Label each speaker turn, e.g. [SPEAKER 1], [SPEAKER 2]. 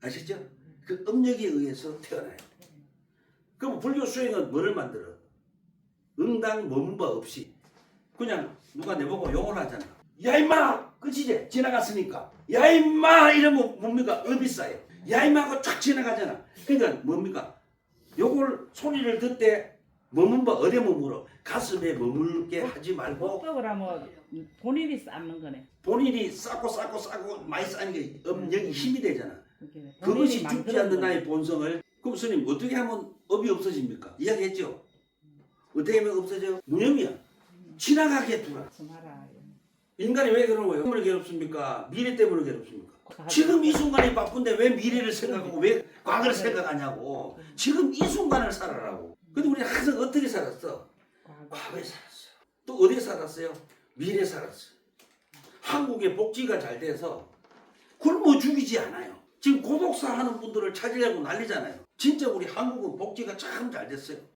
[SPEAKER 1] 아시죠? 그 업력에 의해서 태어나요. 그럼 불교 수행은 뭐를 만들어? 응당 머문바 없이 그냥 누가 내보고 욕을 하잖아. 야 임마 끝이지 지나갔으니까. 야 임마 이러면 뭡니까 업이 쌓여. 야 임마 하고 쫙 지나가잖아. 그러니까 뭡니까? 요걸 소리를 듣되 머문 바 어디에 머물어? 가슴에 머물게 하지 말고
[SPEAKER 2] 복덕을 하면 본인이 쌓는 거네.
[SPEAKER 1] 본인이 쌓고 쌓고 쌓고 많이 쌓는 게 업력이 힘이 되잖아. 그것이 죽지 않는. 나의 본성을 그럼 스님 어떻게 하면 업이 없어집니까? 이야기했죠. 어떻게 하면 없어져? 무념이야. 지나가게 두라. 인간이 왜 그런 거예요? 때문에 괴롭습니까? 미래 때문에 괴롭습니까? 지금 이. 순간이 바쁜데 왜 미래를 생각하고 왜 과거를
[SPEAKER 2] 네.
[SPEAKER 1] 생각하냐고. 지금 이 순간을 살아라고. 근데 우리 항상 어떻게 살았어?
[SPEAKER 2] 과거.
[SPEAKER 1] 과거에 살았어요. 또 어디에 살았어요? 미래에 살았어요. 한국의 복지가 잘 돼서 굶어 죽이지 않아요. 지금 고독사 하는 분들을 찾으려고 난리잖아요. 진짜 우리 한국은 복지가 참 잘 됐어요.